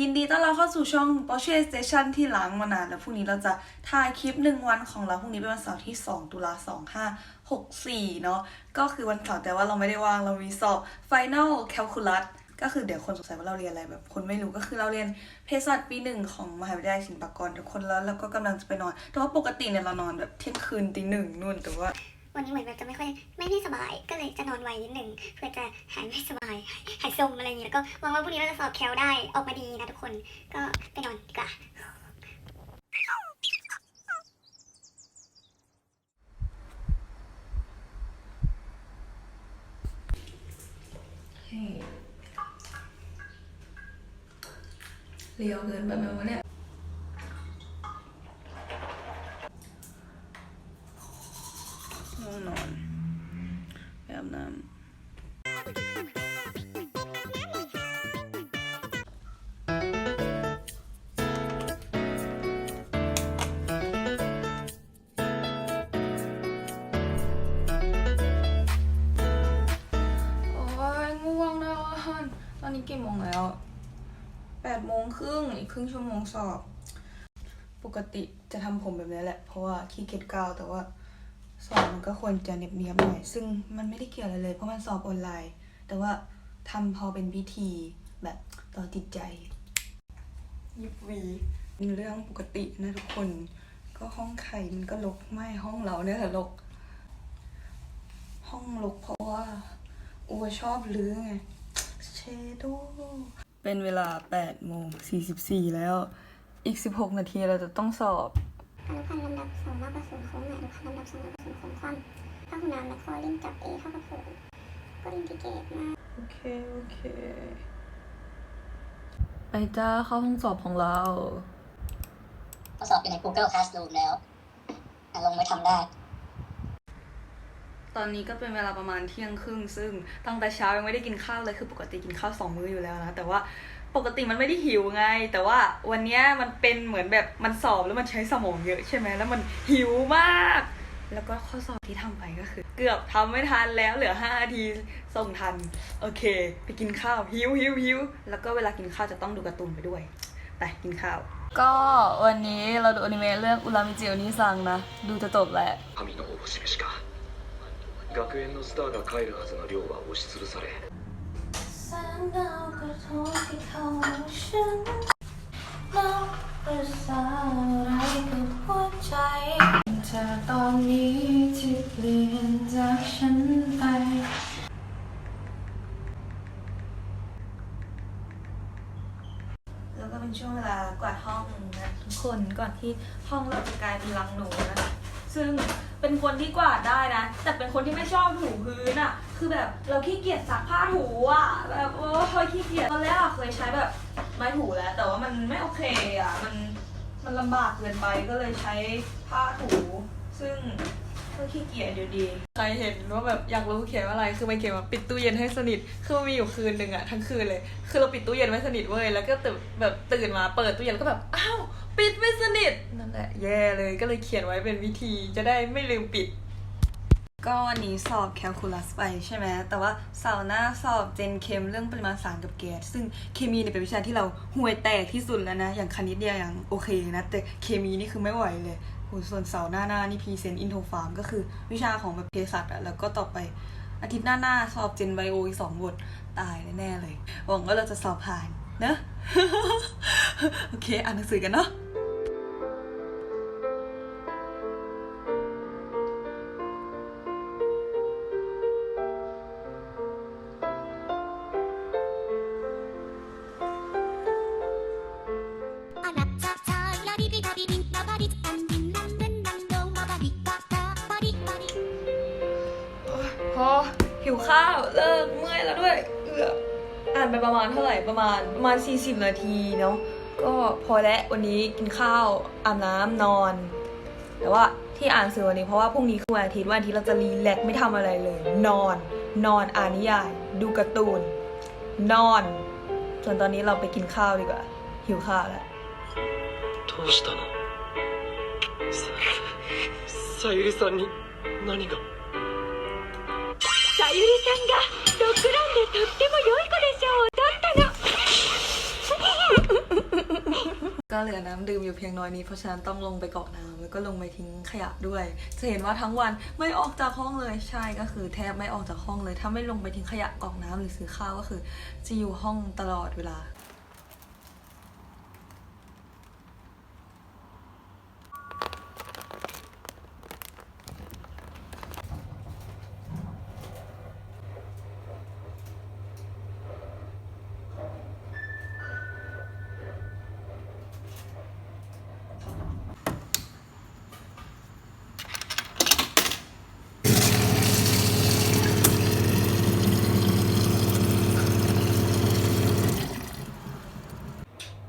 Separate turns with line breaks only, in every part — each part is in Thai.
ยินดีต้อนรับเข้าสู่ช่อง Porsche Station ที่ล้างมานานแล้วพรุ่งนี้เราจะถ่ายคลิปหนึ่งวันของเราพรุ่งนี้เป็นวันเสาร์ที่ 2 ตุลา2564 เนาะก็คือวันเสาร์แต่ว่าเราไม่ได้ว่างเรามีสอบ Final Calculus ก็คือเดี๋ยวคนสงสัยว่าเราเรียนอะไรแบบคนไม่รู้ก็คือเราเรียนเภสัชปีหนึ่งของมหาวิทยาลัยศิลปากรทุกคนแล้วแล้วก็กำลังจะไปนอน แต่ว่าปกติเนี่ยเรานอนแบบเที่ยงคืนตีหนึ่งนู่นแต่ว่า
วันนี้เหมือนแบบจะไม่ค่อยไม่ได้สบาย ก็เลยจะนอนไวนิดหนึ่งเพื่อจะหายไม่สบาย หายสมอะไรอย่างเงี้ยแล้วก็หวังว่าพรุ่งนี้เราจะสอบแคลได้ออกมาดีนะทุกคนก็ไปนอนดีกว่า
เรียวเกินไปไหมวะเนี่ยง่วงนอนไปอาบน้ำ อนตอนนี้กี่โมงแล้วแปดโมงครึ่งอีกครึ่งชั่วโมงสอบ ปกติจะทำผมแบบนี้แหละ เพราะว่าขี้เกียจก้าวแต่ว่าสอบมันก็ควรจะเนียบๆหน่อย ซึ่งมันไม่ได้เกี่ยวอะไรเลย เพราะมันสอบออนไลน์ แต่ว่าทำพอเป็นพิธีแบบต่อจิตใจ ยิบหวีเป็นเรื่องปกตินะทุกคน ก็ห้องใครมันก็รกไม่ห้องเราเนี่ยแหละรกห้องรกเพราะว่าอัวชอบลื้อไง เชโดเป็นเวลา8โมง44 แล้ว อีก 16 นาทีเราจะต้องสอบ
อนุพันธ์ลำดับสองมากกว่าศูนย์โค้งหมายอนุพันธ์ลำดับสองมากกว่าศูนย์โค้งคว่ำถ้าคุณน้ำและคอลิงจับ A เท่ากับศูนย์ก็อินทิเกรตมา
โอเค โอเค ไปจ้าเข้าห้องสอบของเรา
ข้อสอบอยู่ใน Google Classroom แล้วอะลงไว้ทำได้
ตอนนี้ก็เป็นเวลาประมาณเที่ยงครึ่ง ซึ่งตั้งแต่เช้ายังไม่ได้กินข้าวเลยคือปกติกินข้าวสองมื้ออยู่แล้วนะ แต่ว่าปกติมันไม่ได้หิวไง แต่ว่าวันนี้มันเป็นเหมือนแบบมันสอบแล้วมันใช้สมองเยอะใช่ไหมแล้วมันหิวมาก แล้วก็ข้อสอบที่ทำไปก็คือ เกือบทำไม่ทันแล้วเหลือ5นาทีส่งทัน โอเค ไปกินข้าวหิวหิวหิวแล้วก็เวลากินข้าวจะต้องดูการ์ตูนไปด้วยไปกินข้าว ก็วันนี้เราดูอนิเมะเรื่องอุรามิจิโอนิซังนะ ดูจะจบแล้ว
学園のスターが帰るはずの寮は押しつぶされ
แสงดาวกระทบที่เข้าฉันนับภาษาอะไรกับหัวใจเธอตอนนี้ที่เปลี่ยนจากฉันไป แล้วก็เป็นช่วงเวลากวาดห้องนะทุกคนก่อนที่ห้องเราจะกลายเป็นรังหนูนะ ซึ่ง เป็นคนที่กวาดได้นะ แต่เป็นคนที่ไม่ชอบถูพื้นอะคือแบบเราขี้เกียจซักผ้าถูอะแบบโอ้ยขี้เกียจตอนแรกอะเคยใช้แบบไม้ถูแล้ว แต่ว่ามันไม่โอเคอะมันมันลำบากเกินไปก็เลยใช้ผ้าถู ซึ่งก็ขี้เกียจอยู่ดี ใครเห็นว่าแบบอยากรู้เขียนว่าอะไร คือมันเขียนว่าปิดตู้เย็นให้สนิท คือมันมีอยู่คืนหนึ่งอะทั้งคืนเลย คือเราปิดตู้เย็นไม่สนิทเว้ย แล้วก็ตื่นแบบตื่นมาเปิดตู้เย็นแล้วก็แบบ อ้าว ปิดไม่สนิทนั่นแหละแย่เลยก็เลยเขียนไว้เป็นวิธีจะได้ไม่ลืมปิด ก็วันนี้สอบแคลคูลัสไปใช่ไหมแต่ว่าเสาร์หน้าสอบเจนเคมเรื่องปริมาณสารกับแก๊สซึ่งเคมีเนี่ยเป็นวิชาที่เราห่วยแตกที่สุดแล้วนะ อย่างคณิตเนี่ยยังโอเคนะ แต่เคมีนี่คือไม่ไหวเลยโหส่วนเสาร์หน้าหน้านี่พรีเซนต์อินโทรฟาร์มก็คือวิชาของแบบเภสัชอะแล้วก็ต่อไปอาทิตย์หน้าหน้าสอบเจนไบโออีกสองบทตายแน่ๆเลยหวังว่าเราจะสอบผ่าน เนอะโอเค อ่านหนังสือกันเนาะพอหิวข้าว เลิกเมื่อยแล้วด้วย อืออ่านไปประมาณเท่าไหร่ประมาณประมาณ 40 นาทีเนาะก็พอแล้ววันนี้กินข้าวอาบน้ำนอน แต่ว่าที่อ่านสื่อวันนี้เพราะว่าพรุ่งนี้คือวันอาทิตย์วันอาทิตย์เราจะรีแลกซ์ไม่ทำอะไรเลย นอน นอนอ่านนิยาย ดูการ์ตูน นอน ส่วนตอนนี้เราไปกินข้าวดีกว่า หิวข้าวแล้ว
どうしたのささゆりさんに何が
さゆりさんがドッグランでとっても良い子でしょうだったの
ก็เหลือน้ำดื่มอยู่เพียงน้อยนิดเพราะฉะนั้นต้องลงไปกรอกน้ำแล้วก็ลงไปทิ้งขยะด้วย จะเห็นว่าทั้งวันไม่ออกจากห้องเลยใช่ก็คือแทบไม่ออกจากห้องเลย ถ้าไม่ลงไปทิ้งขยะกรอกน้ำหรือซื้อข้าวก็คือจะอยู่ห้องตลอดเวลา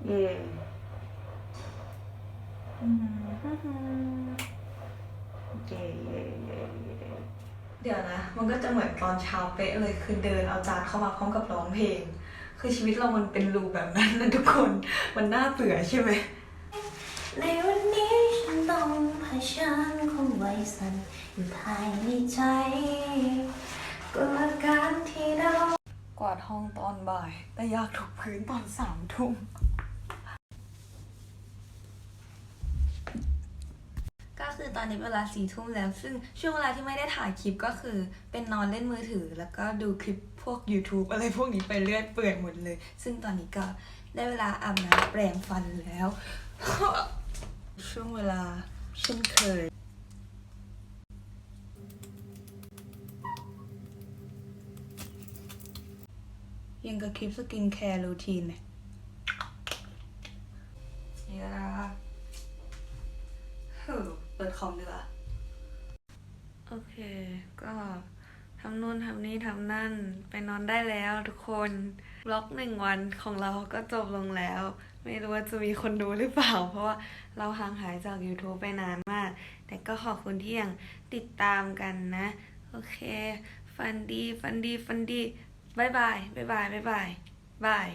เย่เย่เย่เย่เย่
เดี๋ยวนะ มันก็จะเหมือนตอนเช้าเป๊ะเลยคือเดินเอาจานเข้ามาพร้อมกับร้องเพลง คือชีวิตเรามันเป็นรูปแบบนั้นนะทุกคน มันน่าเบื่อใช่ไหม
ในวันนี้ฉันต้องเผชิญความไว้สั่นอยู่ภายในใจกลัวอาการที่เรา
กวาดห้องตอนบ่าย แต่อยากถูกพื้นตอนสามทุ่ม ก็คื อตอนนี้เวลาสี่ทุ่มแล้ว ซึ่งช่วงเวลาที่ไม่ได้ถ่ายคลิปก็คือ เป็นนอนเล่นมือถือ แล้วก็ดูคลิปพวก YouTube อะไรพวกนี้ไปเรื่อยเปื่อยหมดเลย ซึ่งตอนนี้ก็ได้เวลาอาบน้ำแปรงฟันแล้ว ช่วงเวลาเช่นเคยยังกับคลิปสกินแคร์รูทีนเนี่ยนี่ก็นะคะเฮ้อเปิดคอมดีกว่า โอเค ก็ทำนู่นทำนี่ทำนั่น ไปนอนได้แล้วทุกคนบล็อกหนึ่งวันของเราก็จบลงแล้ว ไม่รู้ว่าจะมีคนดูหรือเปล่า เพราะว่าเราห่างหายจาก YouTube ไปนานมาก แต่ก็ขอบคุณที่ยังติดตามกันนะ โอเค ฟันดี ฟันดี ฟันดีบายบายบายบายบายบายบาย